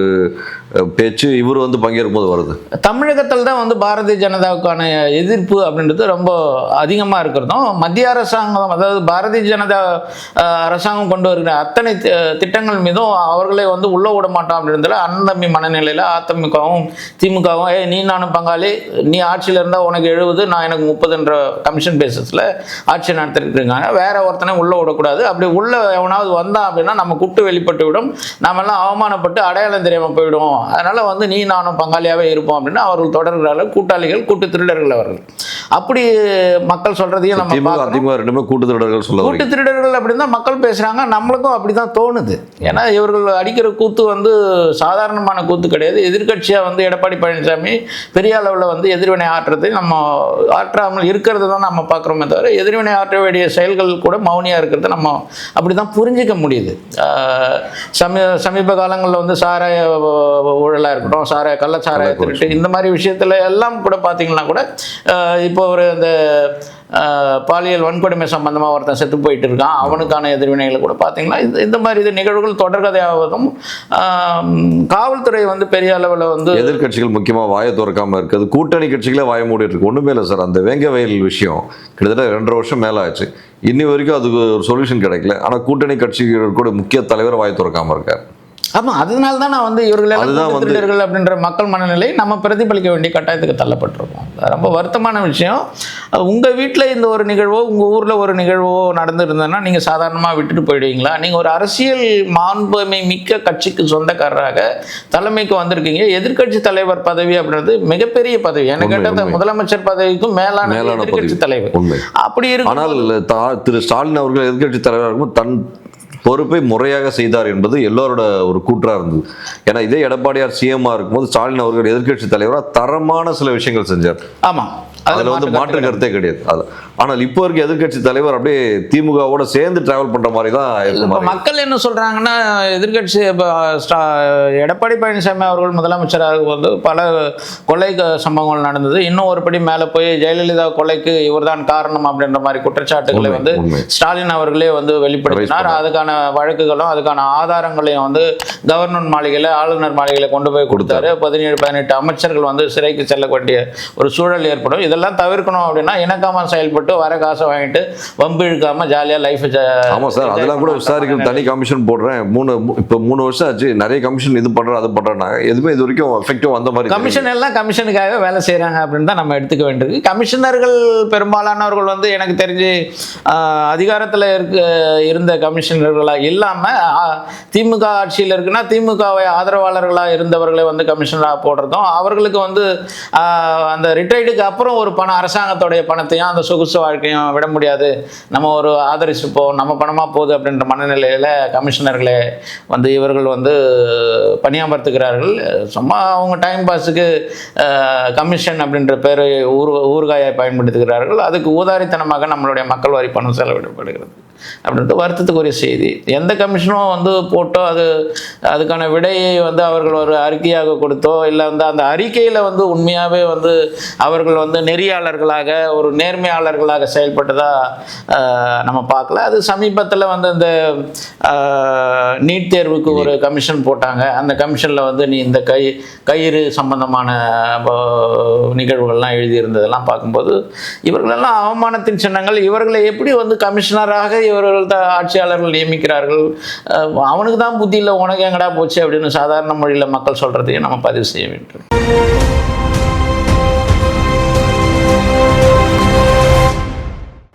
[SPEAKER 1] பேச்சு இவர் வந்து பங்கேற்கும் போது வருது.
[SPEAKER 2] தமிழகத்தில் தான் வந்து பாரதிய ஜனதாவுக்கான எதிர்ப்பு அப்படின்றது ரொம்ப அதிகமாக இருக்கிறதும் மத்திய அரசாங்கம் அதாவது பாரதிய ஜனதா அரசாங்கம் கொண்டு வருகிற அத்தனை திட்டங்கள் மீதும் அவர்களே வந்து உள்ள விட மாட்டோம் அப்படின்றதுல அன்னதம்பி மனநிலையில் அதிமுகவும் திமுகவும் ஏய் நீ நானும் பங்காளி நீ ஆட்சியில் இருந்தால் உனக்கு எழுபது நான் எனக்கு முப்பதுன்ற கமிஷன் பேசிஸில் ஆட்சி நடத்திட்டு இருக்காங்க. வேற ஒருத்தனை உள்ளே விடக்கூடாது அப்படி உள்ள எவனாவது வந்தான் அப்படின்னா நம்ம குட்டு வெளிப்பட்டு விடும். நாமெல்லாம் அவமானப்பட்டு அடையாளம் தெரியாமல் போயிடுவோம் அதனால வந்து நீ நானும் பங்காளியாகவே இருப்போம் அப்படின்னு அவர்கள் தொடர்கிறார்கள் கூட்டாளிகள் கூட்டு திருடர்கள் அவர்கள். அப்படி மக்கள் சொல்றதையும் நம்ம.
[SPEAKER 1] அதிமுக ரெண்டுமே கூட்டு திருடர்கள் சொல்ல
[SPEAKER 2] கூட்டு திருடர்கள் அப்படின்னு தான் மக்கள் பேசுறாங்க நம்மளுக்கும் அப்படிதான் தோணுது. ஏன்னா இவர்கள் அடிக்கிற கூத்து வந்து சாதாரணமான கூத்து கிடையாது. எதிர்க்கட்சியா வந்து எடப்பாடி பழனிசாமி பெரிய அளவில் வந்து எதிர்வினை ஆற்றுறதை நம்ம ஆற்றாமல் இருக்கிறது தான் நம்ம பார்க்குறோமே தவிர எதிர்வினை ஆற்ற வேண்டிய செயல்கள் கூட மௌனியா இருக்கிறத நம்ம அப்படி தான் புரிஞ்சிக்க முடியுது. சமீ சமீப காலங்களில் வந்து சாராய ஊழலாக இருக்கட்டும் சாராய கள்ளச்சாராய திருட்டு இந்த மாதிரி விஷயத்துல எல்லாம் கூட பார்த்தீங்கன்னா கூட இப்போ ஒரு ஆஹ் பாலியல் வன்கொடுமை சம்பந்தமாக ஒருத்தன் செத்து போயிட்டு இருக்கான் அவனுக்கான எதிர்வினைகளை கூட பார்த்தீங்கன்னா இந்த இந்த மாதிரி இது நிகழ்வுகள் தொடர்கதையாவதும் ஆஹ் காவல்துறை வந்து பெரிய அளவில் வந்து
[SPEAKER 1] எதிர்க்கட்சிகள் முக்கியமா வாயை திறக்காம இருக்குது. கூட்டணி கட்சிகளே வாய மூடிட்டு இருக்கு. ஒண்ணுமே இல்லை சார். அந்த வேங்க வயல் விஷயம் கிட்டத்தட்ட ரெண்டரை வருஷம் மேல ஆச்சு. இன்னி வரைக்கும் அதுக்கு ஒரு சொல்யூஷன் கிடைக்கல. ஆனா கூட்டணி கட்சிகள் கூட முக்கிய தலைவர் வாய் திறக்காம இருக்காரு.
[SPEAKER 2] ஆமாம் அதனால தான் நான் வந்து இவர்கள் எல்லாம் திருடர்கள் அப்படின்ற மக்கள் மனநிலை நம்ம பிரதிபலிக்க வேண்டிய கட்டாயத்துக்கு தள்ளப்பட்டிருக்கோம். ரொம்ப வருத்தமான விஷயம். உங்கள் வீட்டில் இந்த ஒரு நிகழ்வோ உங்கள் ஊரில் ஒரு நிகழ்வோ நடந்திருந்ததுன்னா நீங்கள் சாதாரணமாக விட்டுட்டு போயிடுவீங்களா? நீங்கள் ஒரு அரசியல் மாண்புமை மிக்க கட்சிக்கு சொந்தக்காரராக தலைமைக்கு வந்திருக்கீங்க. எதிர்க்கட்சி தலைவர் பதவி அப்படின்றது மிகப்பெரிய பதவி. எனக்கு
[SPEAKER 1] உண்மை,
[SPEAKER 2] கேட்ட
[SPEAKER 1] உண்மை.
[SPEAKER 2] முதலமைச்சர் பதவிக்கும் மேலான
[SPEAKER 1] பதவி.
[SPEAKER 2] தலைவர். அப்படி இருக்கும்
[SPEAKER 1] ஆனால் திரு ஸ்டாலின் அவர்கள் எதிர்க்கட்சி தலைவராக தன் பொறுப்பை முறையாக செய்தார் என்பது எல்லோரோட ஒரு கூற்றாக இருந்தது. ஏன்னா இதே எடப்பாடியார் சிஎம்மாக இருக்கும்போது ஸ்டாலின் அவர்கள் எதிர்க்கட்சி தலைவராக தரமான சில விஷயங்கள் செஞ்சார்.
[SPEAKER 2] ஆமாம்
[SPEAKER 1] அதுல வந்து மாற்று கருத்தே கிடையாது. அது ஆனால் இப்போ இருக்க எதிர்க்கட்சி தலைவர் அப்படியே திமுகவோட சேர்ந்து டிராவல் பண்ற மாதிரி தான்
[SPEAKER 2] மக்கள் என்ன இப்போ ஸ்டா- எடப்பாடி பழனிசாமி அவர்கள் முதலமைச்சராக வந்து பல கொலை சம்பவங்கள் நடந்தது. இன்னும் ஒரு படி மேலே போய் ஜெயலலிதா கொலைக்கு இவர்தான் காரணம் அப்படின்ற மாதிரி குற்றச்சாட்டுகளை வந்து. ஸ்டாலின் அவர்களே வந்து வெளிப்படுத்தினார். அதுக்கான வழக்குகளும் அதுக்கான ஆதாரங்களையும் வந்து கவர்னர் மாளிகையில் ஆளுநர் மாளிகையில் கொண்டு போய் கொடுத்தாரு. பதினேழு பதினெட்டு அமைச்சர்கள் வந்து சிறைக்கு செல்ல வேண்டிய ஒரு சூழல் ஏற்படும். இதெல்லாம் தவிர்க்கணும் அப்படின்னா இணக்கமாக செயல்பட்டு வர காசை வாங்கிட்டு வம்பு இழுக்காம ஜாலியாக லைஃப்
[SPEAKER 1] ஆமா சார் அதெல்லாம் கூட விசாரிக்க தனி கமிஷன் போடுறேன். மூணு இப்போ மூணு வருஷம் ஆச்சு. நிறைய கமிஷன் இது பண்றேன் அது பண்றேன் எதுவுமே இது வரைக்கும் எஃபெக்டிவ் வந்த மாதிரி.
[SPEAKER 2] கமிஷன் எல்லாம் கமிஷனுக்காக வேலை செய்கிறாங்க அப்படின்னு தான் நம்ம எடுத்துக்க வேண்டியிருக்கு. கமிஷனர்கள் பெரும்பாலானவர்கள் வந்து எனக்கு தெரிஞ்சு அதிகாரத்தில் இருக்க இருந்த கமிஷனர்களாக இல்லாமல் திமுக ஆட்சியில் இருக்குன்னா திமுகவை ஆதரவாளர்களாக இருந்தவர்களை வந்து கமிஷனராக போடுறதும் அவர்களுக்கு வந்து அந்த ரிட்டையர்டுக்கு அப்புறம் ஒரு பணம் அரசாங்கத்தோடைய பணத்தையும் அந்த சொகுசு வாழ்க்கையும் விட முடியாது. நம்ம ஒரு ஆதரிச்சுப்போம். நம்ம பணமாக போகுது அப்படின்ற மனநிலையில் கமிஷனர்களை வந்து இவர்கள் வந்து பணியமர்த்துகிறார்கள். சும்மா அவங்க டைம் பாஸுக்கு கமிஷன் அப்படின்ற பேரை ஊர் ஊறுகாயை பயன்படுத்துகிறார்கள். அதுக்கு ஊதாரித்தனமாக நம்மளுடைய மக்கள் வரி பணம் செலவிடப்படுகிறது அப்படின்ட்டு வருத்தத்துக்குரிய செய்தி. எந்த கமிஷனும் வந்து போட்டோ அது அதுக்கான விடையை வந்து அவர்கள் ஒரு அறிக்கையாக கொடுத்தோ இல்லை வந்து அந்த அறிக்கையில் வந்து உண்மையாகவே வந்து அவர்கள் வந்து நெறியாளர்களாக ஒரு நேர்மையாளர்களாக செயல்பட்டதாக நம்ம பார்க்கல. அது சமீபத்தில் வந்து இந்த நீட் தேர்வுக்கு ஒரு கமிஷன் போட்டாங்க. அந்த கமிஷனில் வந்து நீ இந்த கை கயிறு சம்பந்தமான நிகழ்வுகள்லாம் எழுதியிருந்ததெல்லாம் பார்க்கும்போது இவர்களெல்லாம் அவமானத்தின் சின்னங்கள். இவர்களை எப்படி வந்து கமிஷனராக இவர்கள் ஆட்சியாளர்கள் நியமிக்கிறார்கள்? அவனுக்கு தான் புத்தி இல்லை உனக்கு எங்கடா போச்சு அப்படின்னு சாதாரண மொழியில் மக்கள் சொல்கிறதையும் நம்ம பதிவு செய்ய வேண்டும்.